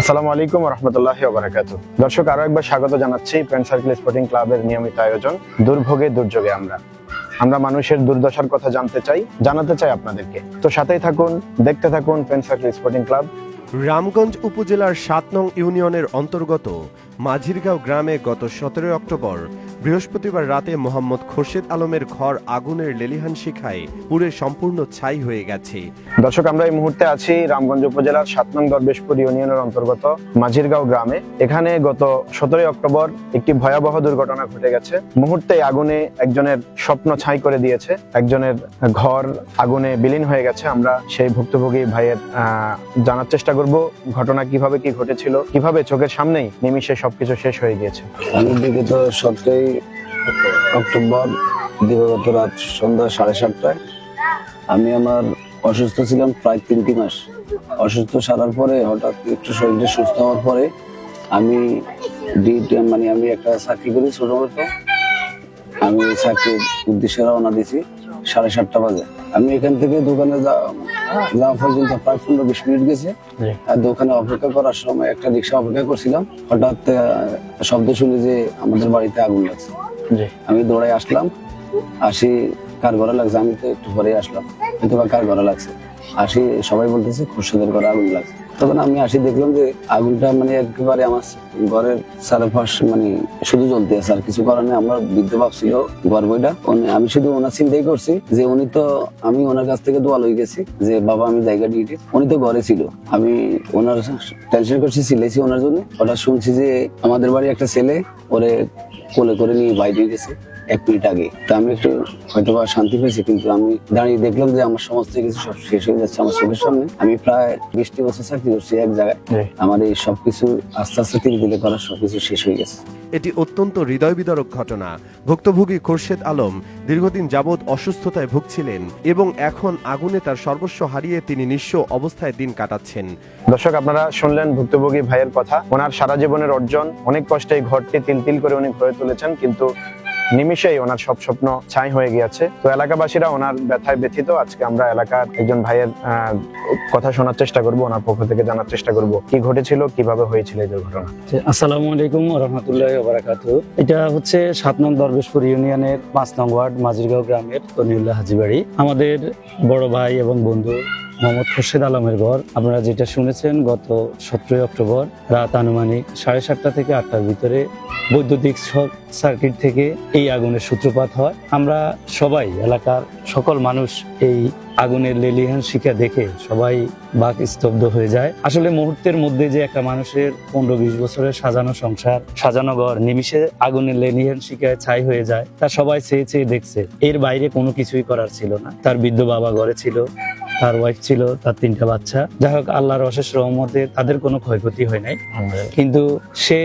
আসসালামু আলাইকুম রহমতুল্লাহ বারাকাত দর্শক, আরও একবার স্বাগত জানাচ্ছি ফ্রেন্ড সার্কেল স্পোর্টিং ক্লাবের নিয়মিত আয়োজন, দুর্ভোগে, দুর্যোগে আমরা। আমরা মানুষের দুর্দশার কথা জানতে চাই, জানাতে চাই আপনাদেরকে। তো সাথেই থাকুন, দেখতে থাকুন friend circle sporting club Ramganj উপজেলার সাত নং ইউনিয়নের অন্তর্গত মাঝিরগাঁও গ্রামে গত সতেরোই অক্টোবর বৃহস্পতিবার রাতে মোহাম্মদ খোরশেদ আলমের ঘর আগুনের লেলিহান শিখায় পুড়ে সম্পূর্ণ ছাই হয়ে গেছে। দর্শক আমরা এই মুহূর্তে আছি রামগঞ্জ উপজেলার সাত নং দরবেশপুর ইউনিয়নের অন্তর্গত মাঝিরগাঁও গ্রামে। এখানে গত সতেরোই অক্টোবর একটি ভয়াবহ দুর্ঘটনা ঘটে গেছে। মুহূর্তে আগুনে একজনের স্বপ্ন ছাই করে দিয়েছে। একজনের ঘর আগুনে বিলীন হয়ে গেছে। আমরা সেই ভুক্তভোগী ভাইয়ের আহ, জানার চেষ্টা করব ঘটনা কীভাবে কি ঘটেছিল কীভাবে চোখের সামনেই নিমিষে সবকিছু শেষ হয়ে গিয়েছে। আমি বিগত সতেরোই অক্টোবর দিবাগত রাত সন্ধ্যা সাড়ে সাতটায়। আমি আমার অসুস্থ ছিলাম প্রায় তিনটি মাস। অসুস্থ সারার পরে হঠাৎ একটু শরীরে সুস্থ হওয়ার পরে আমি মানে আমি একটা চাকরি করি ছোট মতো আমি চাকরির উদ্দেশ্যে রওনা দিছি সাড়ে সাতটা বাজে। আমি এখান থেকে দোকানে যাওয়া পর্যন্ত প্রায় পনেরো বিশ মিনিট গেছে। আর দোকানে অপেক্ষা করার সময় একটা রিক্সা অপেক্ষা করছিলাম। হঠাৎ শব্দ শুনে যে আমাদের বাড়িতে আগুন লাগছে। আমি দৌড়াই আসলাম। আসি, কার ঘরে লাগছে? আমি তো একটু পরে আসলাম। হয়তো কার ঘরে লাগছে। আসি, সবাই বলতেছে খুরশেদের ঘরে আগুন লাগছে। তখন আমি আসি, দেখলাম যে আগুনটা মানে একেবারে আমার ঘরের চারপাশ মানে শুধু জ্বলতে আছে, আর কিছু নেই। আমার বৃদ্ধ বাপ ছিল ঘর বইটা। আমি শুধু ওনার চিন্তাই করছি যে উনি তো আমি ওনার কাছ থেকে দোয়া লই গেছি যে, বাবা, আমি জায়গা ডিউটি উনি তো ঘরে ছিল। আমি ওনার টেনশন করছি সিলেছি ওনার জন্য। ওটা শুনছি যে আমাদের বাড়ি একটা ছেলে ওরে কোলে করে নিয়ে বাইরে গেছে। এক মিনিট আগে। তো আমি একটু হয়তো বা শান্তি পেয়েছি কিন্তু আমি দাঁড়িয়ে দেখলাম যে আমার সমস্ত কিছু সব শেষ হয়ে যাচ্ছে আমার চোখের সামনে। আমি প্রায় বিশটি বছর চাকরি করছি এক জায়গায়। আমার এই সবকিছু আস্তে আস্তে ধীরে ধীরে করা সবকিছু শেষ হয়ে গেছে। এটি অত্যন্ত হৃদয় বিদারক ঘটনা। ভুক্তভোগী খোরশেদ আলম দীর্ঘদিন যাবৎ অসুস্থতায় ভুগছিলেন এবং এখন আগুনে তার সর্বস্ব হারিয়ে তিনি নিঃস্ব অবস্থায় দিন কাটাচ্ছেন। দর্শক আপনারা শুনলেন ভুক্তভোগী ভাইয়ের কথা। ওনার সারা জীবনের অর্জন অনেক কষ্টে এই ঘরটি তিল তিল করে উনি গড়ে তুলেছেন কিন্তু নিমিষেই ওনার সব স্বপ্ন ছাই হয়ে গিয়েছে। তো এলাকাবাসীরা ওনার ব্যথায় ব্যথিত। আজকে আমরা এলাকার একজন ভাইয়ের কথা শোনার চেষ্টা করব, ওনার পক্ষ থেকে জানার চেষ্টা করব, কি ঘটেছিল, কীভাবে হয়েছিল এই দুর্ঘটনা? আসসালামু আলাইকুম রহমতুল্লাহ বারাকাত এটা হচ্ছে সাত নং দরবেশপুর ইউনিয়নের পাঁচ নং ওয়ার্ড মাঝিরগাঁও গ্রামের তনিউল্লাহ হাজিবাড়ি। আমাদের বড় ভাই এবং বন্ধু মোহাম্মদ খোরশেদ আলমের ঘর। আপনারা যেটা শুনেছেন, গত সতেরোই অক্টোবর রাত আনুমানিক সাড়ে সাতটা থেকে আটটার ভিতরে বৈদ্যুতিক সার্কিট থেকে এই আগুনের সূত্রপাত হয়। আমরা সবাই, এলাকার সকল মানুষ এই আগুনের লেলিহান শিখা দেখে সবাই বাক স্তব্ধ হয়ে যায়। আসলে মুহূর্তের মধ্যে যে একটা মানুষের পনেরো বিশ বছরের সাজানো সংসার, সাজানো ঘর নিমিষে আগুনের লেলিহান শিখায় ছাই হয়ে যায়, তা সবাই চেয়ে চেয়ে দেখছে। এর বাইরে কোনো কিছুই করার ছিল না। তার বৃদ্ধ বাবা ঘরে ছিল। তার ওয়াইফ ছিল তার তিনটা বাচ্চা। যাই হোক আল্লাহর অশেষ রহমতে তাদের কোনো ক্ষয়ক্ষতি হয় নাই। কিন্তু সে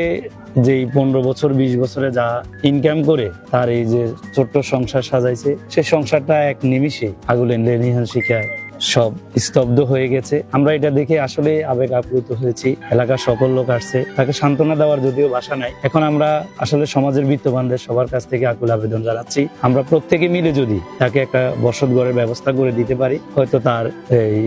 যে পনেরো বছর বিশ বছরে যা ইনকাম করে তার এই যে ছোট্ট সংসার সাজাইছে সে সংসারটা এক নিমিষে আগুলেন লেনিহান শিখায়। সব স্তব্ধ হয়ে গেছে। আমরা এটা দেখে আসলে আবেগ আপ্লুত হয়েছি। এলাকার সকল লোক আসছে। তাকে সান্ত্বনা দেওয়ার যদিও বাসা নাই। এখন আমরা আসলে সমাজের বিত্তবানদের সবার কাছ থেকে আকুল আবেদন জানাচ্ছি। আমরা প্রত্যেকে মিলে যদি তাকে একটা বসত ঘরের ব্যবস্থা করে দিতে পারি, হয়তো তার এই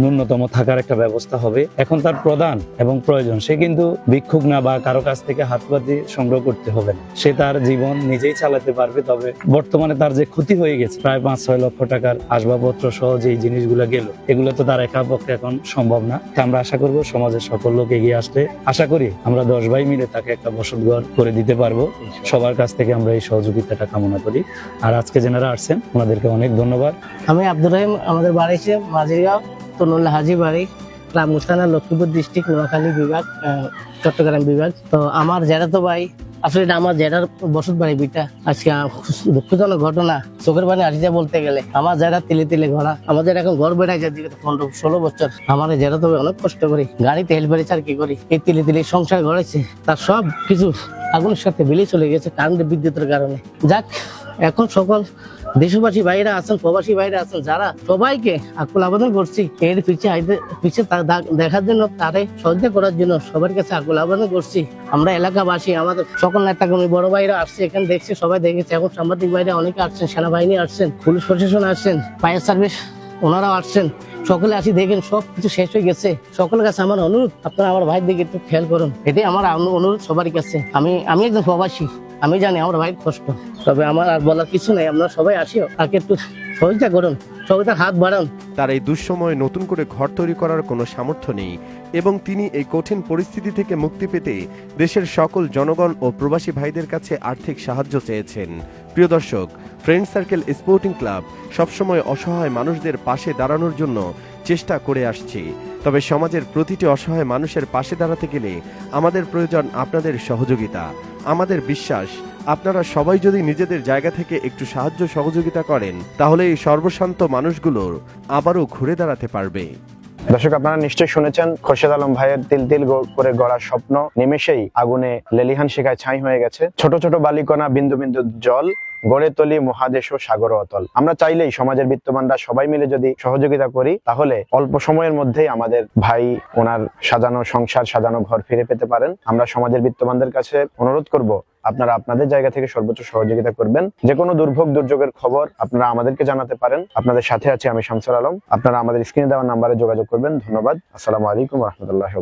ন্যূনতম থাকার একটা ব্যবস্থা হবে। এখন তার প্রধান এবং প্রয়োজন সে কিন্তু ভিক্ষুক না বা কারও কাছ থেকে হাত পাতি সংগ্রহ করতে হবে না। সে তার জীবন নিজেই চালাতে পারবে তবে বর্তমানে তার যে ক্ষতি হয়ে গেছে প্রায় পাঁচ ছয় লক্ষ টাকার আসবাবপত্র সহ যে জিনিসগুলো গেল এগুলো তো তার একা পক্ষে এখন সম্ভব না। তা আমরা আশা করব সমাজের সকল লোক এগিয়ে আসলে আশা করি আমরা দশ ভাই মিলে তাকে একটা বসত ঘর করে দিতে পারব। সবার কাছ থেকে আমরা এই সহযোগিতাটা কামনা করি। আর আজকে যেনারা আসছেন ওনাদেরকে অনেক ধন্যবাদ। আমি আব্দুর রহিম আমাদের বাড়ি মাঝিরগাঁও। তনুল্লা হাজি বাড়ি গ্রাম মুস্তানা, লক্ষ্মীপুর ডিস্ট্রিক্ট, নোয়াখালী বিভাগ চট্টগ্রাম বিভাগ। তো আমার জেঠাতো ভাই, আসলে আমার জেঠার বসত বাড়ি বিটা। আজকে দুঃখজনক ঘটনা, চোখের পানি আসিছে বলতে গেলে। আমার জেঠা তিলে তিলে ঘোরা আমাদের এখন ঘর বেড়াই যায় দিকে পনেরো, ষোলো বছর। আমার জেঠা তো অনেক কষ্ট করি। গাড়িতে হেল্প আর কি করি। এই তিলে তিলে সংসার গড়েছে। তার সব কিছু আগুনের সাথে বিলে চলে গেছে কারেন্টের বিদ্যুতের কারণে। যাক এখন সকল দেশবাসী বাইরে আছেন, প্রবাসী বাইরে আছেন, যারা সবাইকে আকুল আবেদন করছি, এর পিছিয়ে পিছিয়ে দেখার জন্য, তারে সহযোগিতা করার জন্য সবার কাছে আকুল আবেদন করছি। আমরা এলাকাবাসী, আমাদের সকল নেতা কর্মী বড় ভাইরা আসছে, এখানে দেখছি, সবাই দেখেছে। এখন সাংবাদিক বাইরে অনেকে আসছেন, সেনাবাহিনী আসছেন, পুলিশ প্রশাসন আসছেন, ফায়ার সার্ভিস ওনারাও আসছেন। সকলে আসি দেখেন সব কিছু শেষ হয়ে গেছে। সকলের কাছে আমার অনুরোধ, আপনারা আমার ভাইয়ের দিকে একটু খেয়াল করুন। এটাই আমার অনুরোধ সবারই কাছে। আমি আমি একজন প্রবাসী। আমি জানি, আমার ভাই কষ্ট। তবে আমার আর বলার কিছু নাই আপনারা সবাই আসিও তাকে একটু সহযোগিতা করুন হাত বাড়ান। তার এই দুঃসময়ে নতুন করে ঘর তৈরি করার কোনো সামর্থ্য নেই এবং তিনি এই কঠিন পরিস্থিতি থেকে মুক্তি পেতে দেশের সকল জনগণ ও প্রবাসী ভাইদের কাছে আর্থিক সাহায্য চেয়েছেন। প্রিয় দর্শক ফ্রেন্ড সার্কেল স্পোর্টিং ক্লাব সবসময় অসহায় মানুষদের পাশে দাঁড়ানোর জন্য চেষ্টা করে আসছে। তবে সমাজের প্রতিটি অসহায় মানুষের পাশে দাঁড়াতে গেলে আমাদের প্রয়োজন আপনাদের সহযোগিতা। আমাদের বিশ্বাস, আপনারা সবাই যদি নিজেদের জায়গা থেকে একটু সাহায্য সহযোগিতা করেন, তাহলে এই সর্বশান্ত মানুষগুলোর আবারও ঘুরে দাঁড়াতে পারবে। দর্শক, আপনারা নিশ্চয়ই শুনেছেন, খোরশেদ আলম ভাইয়ের তিল তিল করে গড়া স্বপ্ন নিমেষেই আগুনে লেলিহান শিখায় ছাই হয়ে গেছে। ছোট ছোট বালিকণা বিন্দু বিন্দু জল গড়ে তোলি মহাদেশ ও সাগর অতল। আমরা চাইলেই সমাজের বিত্তবানরা সবাই মিলে যদি সহযোগিতা করি, তাহলে অল্প সময়ের মধ্যেই আমাদের ভাই ওনার সাজানো সংসার, সাজানো ঘর ফিরে পেতে পারেন। আমরা সমাজের বিত্তবানদের কাছে অনুরোধ করব, আপনারা আপনাদের জায়গা থেকে সর্বোচ্চ সহযোগিতা করবেন। যে কোনো দুর্ভোগ, দুর্যোগের খবর আপনারা আমাদেরকে জানাতে পারেন। আপনাদের সাথে আছি আমি শামসুল আলম। আপনারা আমাদের স্ক্রিনে দেওয়া নাম্বারে যোগাযোগ করবেন। ধন্যবাদ। আসসালামু আলাইকুম রহমতুল্লাহ